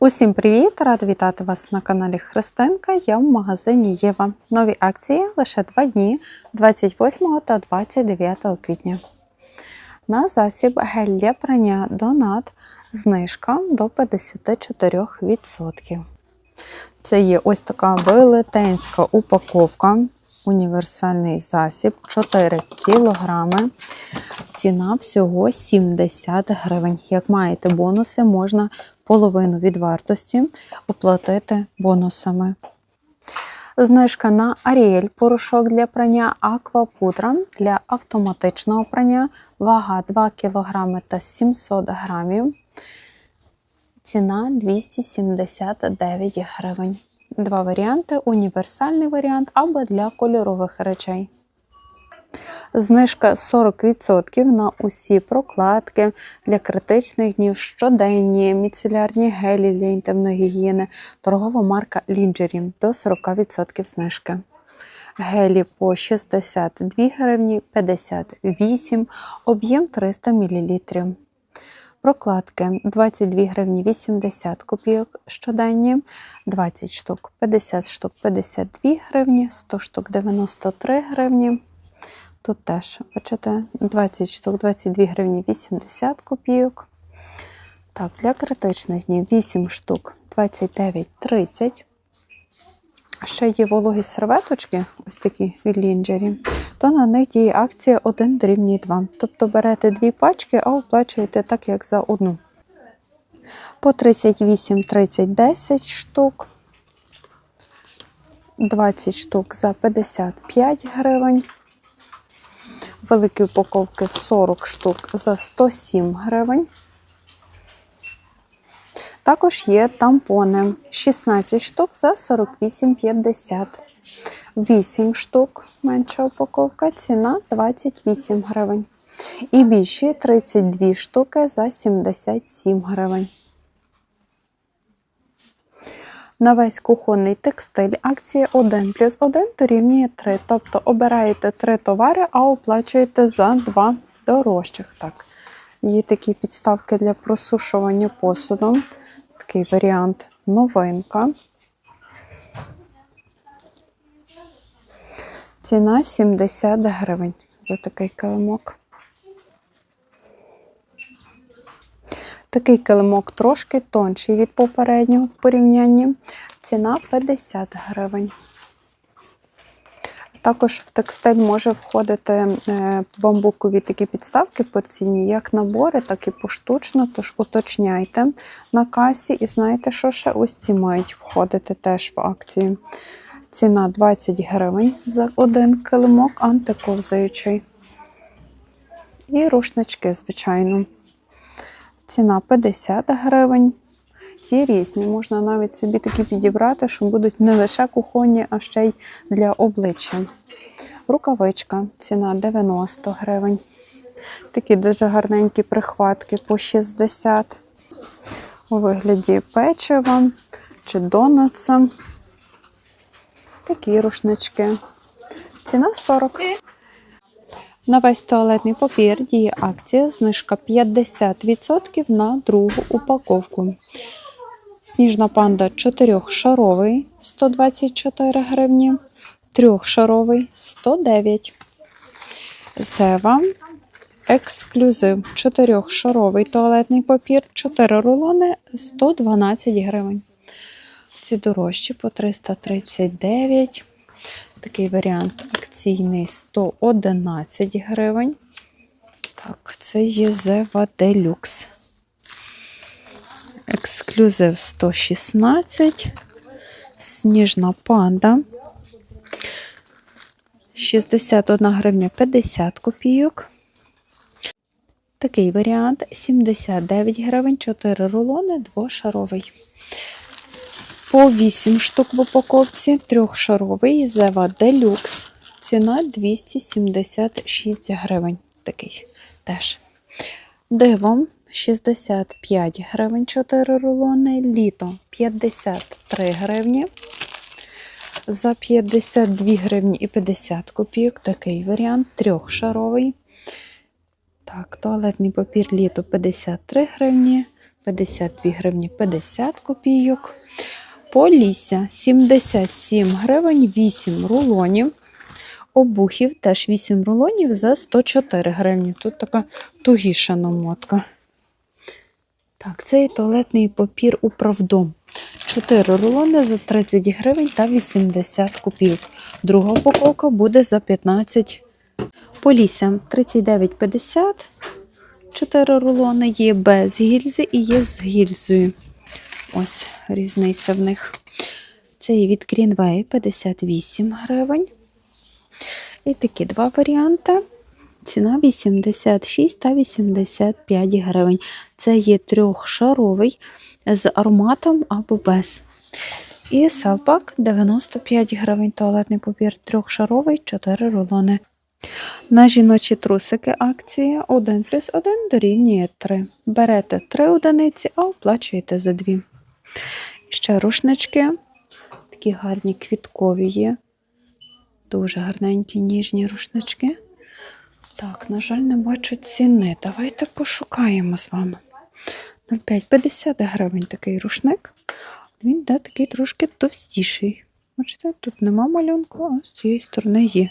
Усім привіт! Рада вітати вас на каналі Христинка. Я в магазині Єва. Нові акції лише два дні 28 та 29 квітня. На засіб гель для прання Донат знижка до 54%. Це є ось така велетенська упаковка. Універсальний засіб 4 кілограми. Ціна всього 70 гривень. Як маєте бонуси, можна половину від вартості оплатити бонусами. Знижка на Ariel порошок для прання Аквапудра для автоматичного прання. Вага 2 кг та 700 грамів. Ціна 279 гривень. Два варіанти: універсальний варіант або для кольорових речей. Знижка 40% на усі прокладки для критичних днів, щоденні, міцелярні гелі для інтимної гігієни, торгова марка Lingerie до 40% знижки. Гелі по 62 гривні 58, об'єм 300 мл. Прокладки 22 гривні 80 копійок щоденні, 20 штук 50 штук 52 гривні, 100 штук 93 гривні. Тут теж, бачите, 20 штук 22 гривні 80 копійок. Так, для критичних днів 8 штук 29,30. Ще є вологі серветочки, ось такі від лінджері, то на них діє акція 1 дорівнює 2. Тобто берете дві пачки, а оплачуєте так, як за одну. По 38, 30, 10 штук. 20 штук за 55 гривень. Великі упаковки 40 штук за 107 гривень. Також є тампони 16 штук за 48,50. 8 штук менша упаковка, ціна 28 гривень. І більші 32 штуки за 77 гривень. На весь кухонний текстиль акція 1 плюс 1 дорівнює 3. Тобто обираєте 3 товари, а оплачуєте за 2 дорожчих. Так. Є такі підставки для просушування посуду. Такий варіант новинка. Ціна 70 гривень за такий килимок. Такий килимок трошки тонший від попереднього в порівнянні. Ціна 50 гривень. Також в текстиль може входити е, бамбукові такі підставки порційні, як набори, так і поштучно. Тож уточняйте на касі і знаєте, що ще ось ці мають входити теж в акцію. Ціна 20 гривень за один килимок, антиковзаючий. І рушнички, звичайно. Ціна 50 гривень. Є різні, можна навіть собі такі підібрати, що будуть не лише кухонні, а ще й для обличчя. Рукавичка, ціна 90 гривень. Такі дуже гарненькі прихватки по 60 у вигляді печива чи донатса. Такі рушнички. Ціна 40. На весь туалетний папір діє акція знижка 50% на другу упаковку. Сніжна панда 4-шаровий 124 гривні, 3-шаровий 109. Зева ексклюзив 4-шаровий туалетний папір, 4 рулони 112 гривень. Ці дорожчі по 339. Такий варіант акційний 111 гривень. Так, це є Зева Делюкс. Ексклюзив 116. Сніжна панда. 61 гривня 50 копійок. Такий варіант 79 гривень, 4 рулони, двошаровий. По 8 штук в упаковці, трьохшаровий Зева Делюкс. Ціна 276 гривень. Такий теж. Дивом 65 гривень 4 рулони, літо 53 гривні. За 52 гривні і 50 копійок такий варіант, трьохшаровий. Так, туалетний папір літо 53 гривні, 52 гривні 50 копійок. Полісся 77 гривень, 8 рулонів. Обухів теж 8 рулонів за 104 гривні. Тут така тугіша намотка. Так, це і туалетний папір управдом. 4 рулони за 30 гривень та 80 копійок. Друга упаковка буде за 15 Полісся 39,50. 4 рулони є без гільзи і є з гільзою. Ось різниця в них. Це від Greenway 58 гривень. І такі два варіанти. Ціна 86 та 85 гривень. Це є трьохшаровий з ароматом або без. І салпак 95 гривень. Туалетний папір трьохшаровий, 4 рулони. На жіночі трусики акція 1 плюс 1 дорівнює 3. Берете 3 одиниці, а оплачуєте за 2. Ще рушнички. Такі гарні квіткові є. Дуже гарненькі ніжні рушнички. Так, на жаль, не бачу ціни. Давайте пошукаємо з вами. 0,5-50 гривень такий рушник. Він де такий трошки товстіший. Бачите, тут нема малюнку, а з цієї сторони є.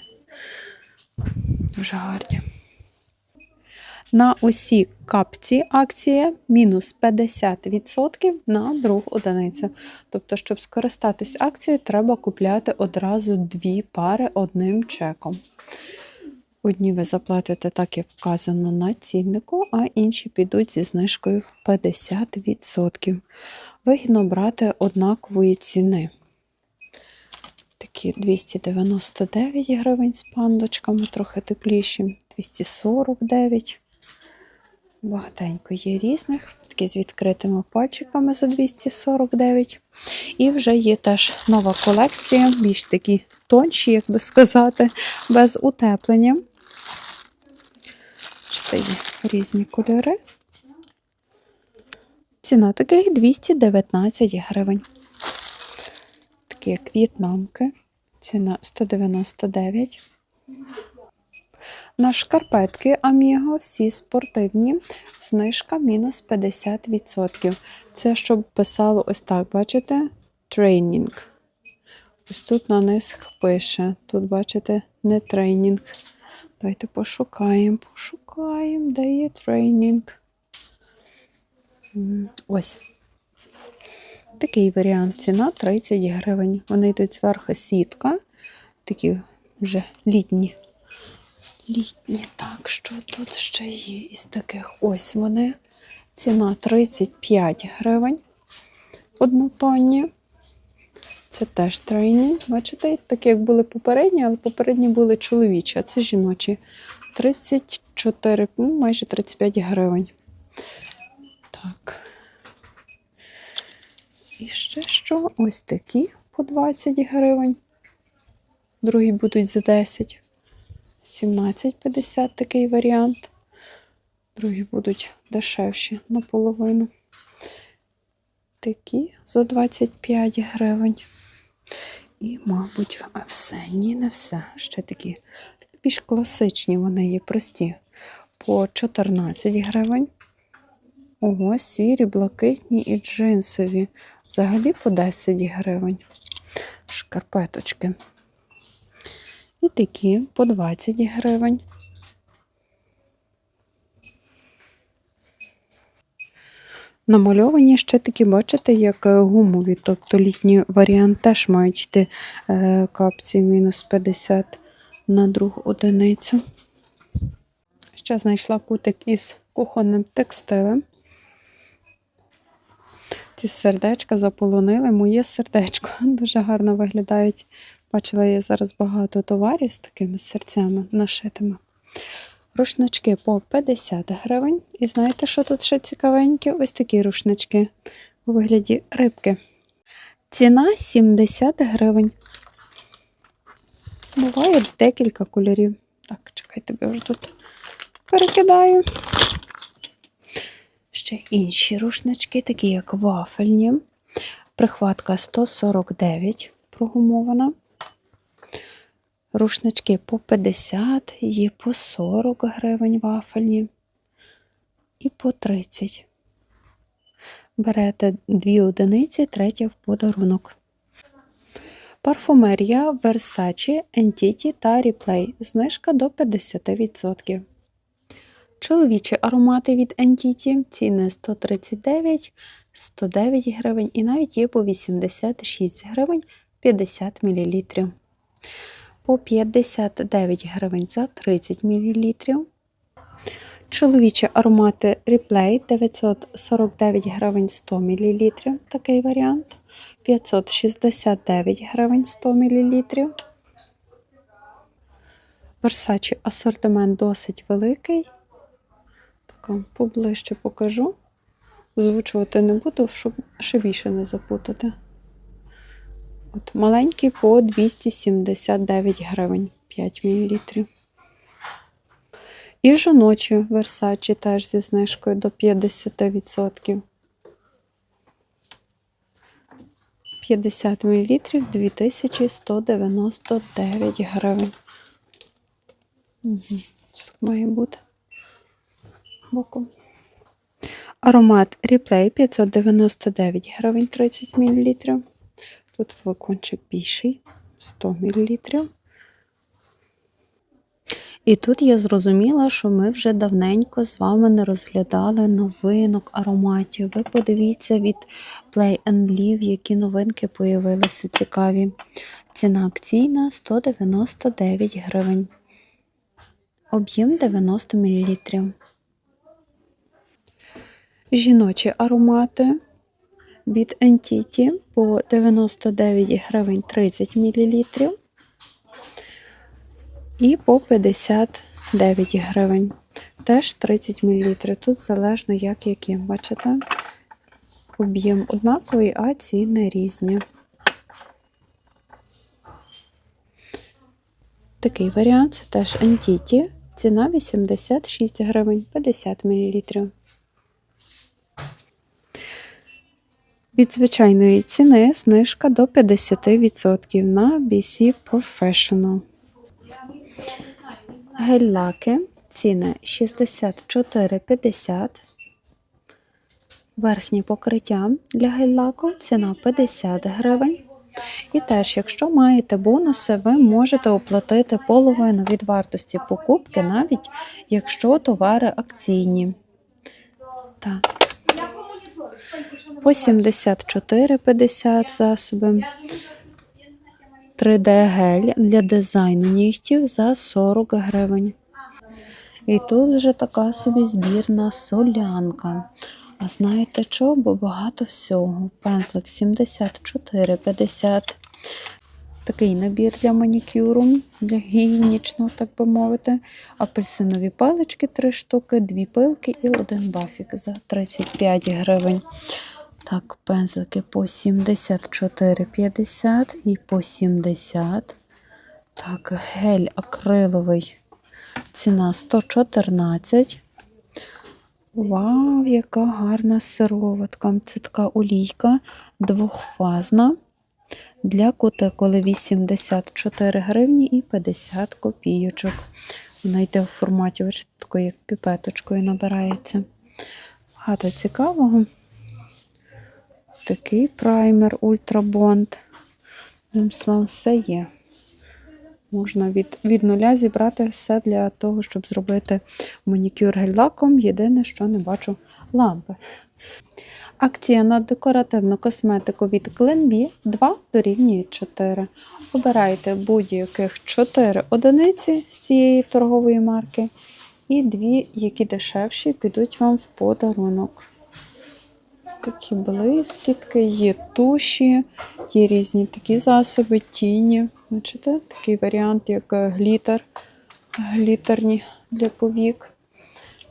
Дуже гарні. На усі капці акція мінус 50% на другу одиницю. Тобто, щоб скористатись акцією, треба купляти одразу дві пари одним чеком. Одні ви заплатите так, як вказано на ціннику, а інші підуть зі знижкою в 50%. Вигідно брати однакової ціни. Такі 299 гривень з пандочками, трохи тепліші, 249. Багатенько є різних, такі з відкритими пальчиками за 249. І вже є теж нова колекція, більш такі тонші, як би сказати, без утеплення. Це є різні кольори. Ціна таких 219 гривень. Такі як в'єтнамки. Ціна 199. На шкарпетки Аміго всі спортивні. Знижка мінус 50%. Це щоб писало ось так, бачите? Тренінг. Ось тут на них пише. Тут, бачите, не тренінг. Давайте пошукаємо, пошукаємо, де є тренінг. Ось. Такий варіант. Ціна 30 гривень. Вони йдуть зверху сітка. Такі вже літні. Літні. Так, що тут ще є із таких? Ось вони. Ціна 35 гривень. Однотонні. Це теж трейні. Бачите, такі як були попередні, але попередні були чоловічі, а це жіночі. 34, ну, майже 35 гривень. Так. І ще що? Ось такі по 20 гривень. Другі будуть за 10. 17,50 такий варіант. Другі будуть дешевші наполовину. Такі за 25 гривень. І, мабуть, все. Ні, не все. Ще такі більш класичні вони є прості. По 14 гривень. Ого, сірі, блакитні і джинсові. Взагалі по 10 гривень. Шкарпеточки. І такі по 20 гривень. Намальовані ще такі, бачите, як гумові, тобто літній варіант теж мають йти е, капці мінус 50 на другу одиницю. Ще знайшла кутик із кухонним текстилем. Ці сердечка заполонили моє сердечко. Дуже гарно виглядають. Бачила я зараз багато товарів з такими серцями нашитими. Рушнички по 50 гривень. І знаєте, що тут ще цікавеньке? Ось такі рушнички у вигляді рибки. Ціна 70 гривень. Буває декілька кольорів. Так, чекай, тобі вже тут перекидаю. Ще інші рушнички, такі як вафельні. Прихватка 149 прогумована. Рушнички по 50, є по 40 гривень вафельні і по 30. Берете дві одиниці, третя в подарунок. Парфумерія Versace, Entity та Replay. Знижка до 50%. Чоловічі аромати від Entity. Ціни 139, 109 гривень і навіть є по 86 гривень 50 мл. По 59 гривень за 30 мл. Чоловічі аромати Replay 949 гривень 100 мл. Такий варіант. 569 гривень 100 мл. Versace асортимент досить великий. Так, вам поближче покажу. Озвучувати не буду, щоб ще більше не запутати. От, маленький по 279 гривень 5 мл. І жіночі Versace теж зі знижкою до 50%. 50 мл 2199 гривень. Угу. Має бути боком. Аромат Replay 599 гривень 30 мл. Тут флакончик більший 100 мл. І тут я зрозуміла, що ми вже давненько з вами не розглядали новинок ароматів. Ви подивіться від Play and Live, які новинки появилися цікаві. Ціна акційна 199 гривень. Об'єм 90 мл. Жіночі аромати від Entity по 99 гривень 30 мл і по 59 гривень. Теж 30 мл. Тут залежно, як які. Бачите? Об'єм однаковий, а ціни різні. Такий варіант це теж Entity. Ціна 86 гривень 50 мл. Від звичайної ціни знижка до 50% на BC Professional. Гель-лаки. Ціни 64,50. Верхнє покриття для гель-лаку ціна 50 гривень. І теж, якщо маєте бонуси, ви можете оплатити половину від вартості покупки, навіть якщо товари акційні. Так. По 74,50 засоби. 3D-гель для дизайну нігтів за 40 гривень. І тут вже така собі збірна солянка. А знаєте що? Бо багато всього. Пензлик 74,50. Такий набір для манікюру, для гігієнічного, так би мовити. Апельсинові палички 3 штуки, 2 пилки і один бафік за 35 гривень. Так, пензлики по 74,50 і по 70. Так, гель акриловий. Ціна 114. Вау, яка гарна сироватка. Це така олійка двохфазна. Для кутикули 84 гривні і 50 копійочок. Вона йде в форматі, ось такою, як піпеточкою набирається. Багато цікавого. Такий праймер Ультрабонд. Словом, все є. Можна від від нуля зібрати все для того, щоб зробити манікюр гель-лаком. Єдине, що не бачу лампи. Акція на декоративну косметику від Glenbee 2 дорівнює 4. Обирайте будь-яких 4 одиниці з цієї торгової марки. І дві, які дешевші, підуть вам в подарунок. Такі блискітки, є туші, є різні такі засоби, тіні. Бачите, такий варіант, як глітер, глітерні для повік.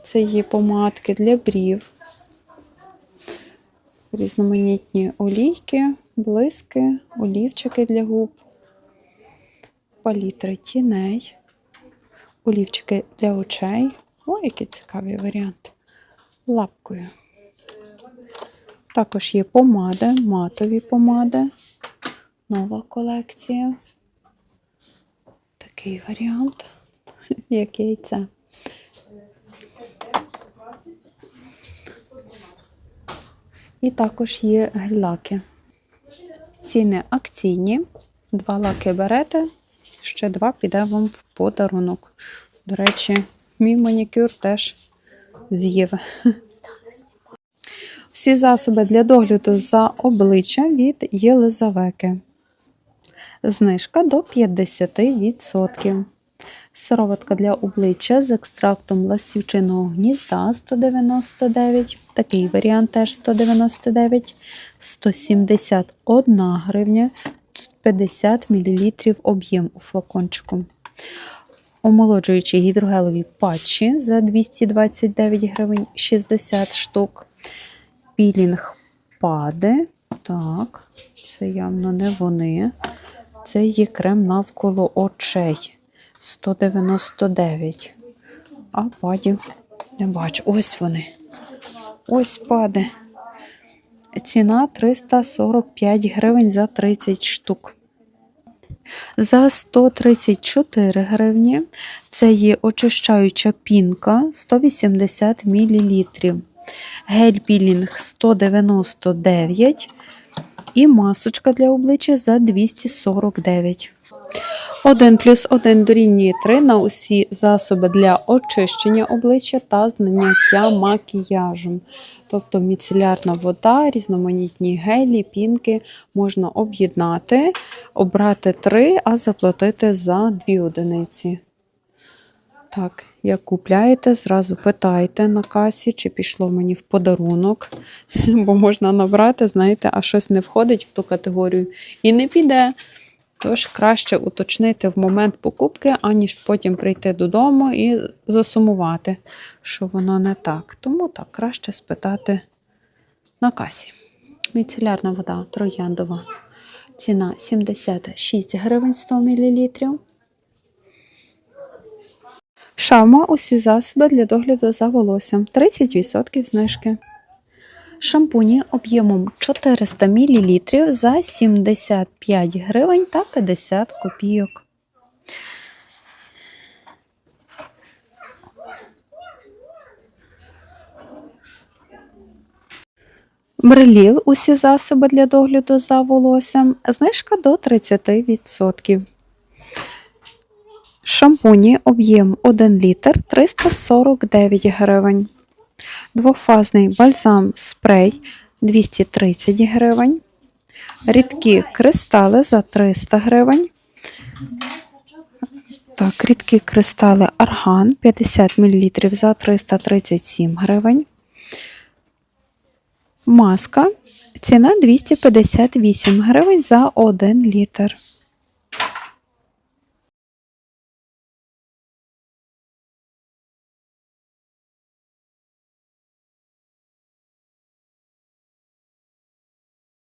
Це є помадки для брів, різноманітні олійки, блиски, олівчики для губ, палітри тіней, олівчики для очей. О, який цікавий варіант. Лапкою. Також є помади, матові помади. Нова колекція. Такий варіант, як яйце. І також є гель-лаки. Ціни акційні. Два лаки берете, ще два піде вам в подарунок. До речі, мій манікюр теж з'їв. Всі засоби для догляду за обличчям від Єлизавети. Знижка до 50%. Сироватка для обличчя з екстрактом ластівчиного гнізда 199. Такий варіант теж 199, 171 гривня, 50 мл об'єм у флакончику. Омолоджуючі гідрогелові патчі за 229 гривень 60 штук. Пілінг пади. Так, це явно не вони. Це є крем навколо очей. 199. А падів не бачу. Ось вони. Ось пади. Ціна 345 гривень за 30 штук. За 134 гривні це є очищаюча пінка 180 мл. Гель-пілінг 199 і масочка для обличчя за 249. 1 плюс 1 дорівнює 3 на усі засоби для очищення обличчя та зняття макіяжем. Тобто міцелярна вода, різноманітні гелі, пінки можна об'єднати, обрати 3, а заплатити за 2 одиниці. Так, як купляєте, зразу питайте на касі, чи пішло мені в подарунок, бо можна набрати, знаєте, а щось не входить в ту категорію і не піде. Тож краще уточнити в момент покупки, аніж потім прийти додому і засумувати, що воно не так. Тому так, краще спитати на касі. Міцелярна вода трояндова. Ціна 76 гривень 100 мл. Шама усі засоби для догляду за волоссям. 30% знижки. Шампуні об'ємом 400 мл за 75 гривень та 50 копійок. Бреліл усі засоби для догляду за волоссям. Знижка до 30%. Шампуні об'єм 1 літр 349 гривень. Двофазний бальзам спрей 230 гривень. Рідкі кристали за 300 гривень. Так, рідкі кристали арган 50 мл за 337 гривень. Маска. Ціна 258 гривень за 1 літр.